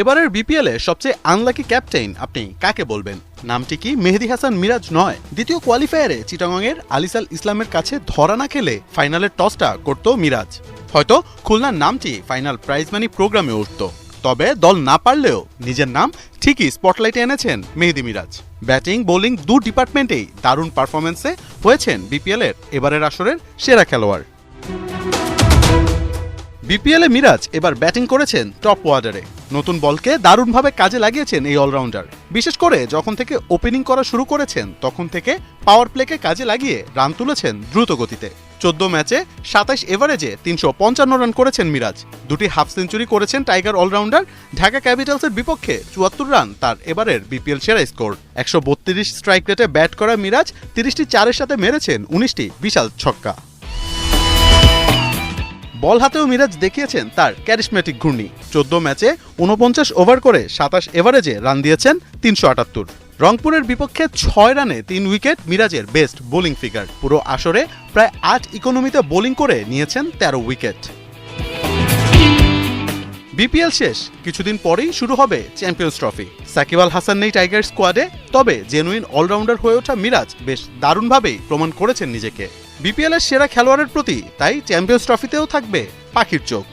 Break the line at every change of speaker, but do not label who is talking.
এবারের বিপিএল সবচেয়ে unlucky captain আপনি কাকে বলবেন? নামটি কি মেহেদি হাসান মিরাজ নয়? দ্বিতীয় কোয়ালিফায়ারে চিটাগংয়ের আলিসাল ইসলামের কাছে ধরা না খেলে ফাইনালের টসটা করত মিরাজ। হয়তো খুলনার নামটি ফাইনাল প্রাইজ মানি প্রোগ্রামে উঠত। তবে দল না পারলেও নিজের নাম ঠিকই স্পটলাইটে এনেছেন মেহেদি মিরাজ। ব্যাটিং, বোলিং দু ডিপার্টমেন্টেই দারুণ পারফরমেন্সে হয়েছেন বিপিএল এর এবারের আসরের সেরা খেলোয়াড়। বিপিএলে মিরাজ এবার ব্যাটিং করেছেন টপ ওয়ার্ডারে নতুন বলকে দারুণভাবে কাজে লাগিয়েছেন এই অলরাউন্ডার। বিশেষ করে যখন থেকে ওপেনিং করা শুরু করেছেন, তখন থেকে পাওয়ার প্লেকে কাজে লাগিয়ে রান তুলেছেন দ্রুত গতিতে চোদ্দ ম্যাচে সাতাইশ এভারেজে তিনশো পঞ্চান্ন রান করেছেন মিরাজ। দুটি হাফ সেঞ্চুরি করেছেন টাইগার অলরাউন্ডার ঢাকা ক্যাপিটালসের বিপক্ষে চুয়াত্তর রান তার এবারের বিপিএল সেরা স্কোর একশো বত্রিশ স্ট্রাইক রেটে ব্যাট করা মিরাজ তিরিশটি চারের সাথে মেরেছেন উনিশটি বিশাল ছক্কা। বল হাতেও মিরাজ দেখিয়েছেন তার ক্যারিসমেটিক ঘূর্ণি। চোদ্দ ম্যাচে উনপঞ্চাশ ওভার করে সাতাশ এভারেজে রান দিয়েছেন তিনশো আটাত্তর। রংপুরের বিপক্ষে ছয় রানে তিন উইকেট মিরাজের বেস্ট বোলিং ফিগার পুরো আসরে প্রায় আট ইকোনমিতে বোলিং করে নিয়েছেন তেরো উইকেট। বিপিএল শেষ। কিছুদিন পরেই শুরু হবে চ্যাম্পিয়ন্স ট্রফি সাকিব আল হাসান নেই টাইগার স্কোয়াডে তবে জেনুইন অলরাউন্ডার হয়ে ওঠা মিরাজ বেশ দারুণভাবেই প্রমাণ করেছেন নিজেকে। বিপিএল এর সেরা খেলোয়াড়ের প্রতি তাই চ্যাম্পিয়ন্স ট্রফিতেও থাকবে পাখির চোখ।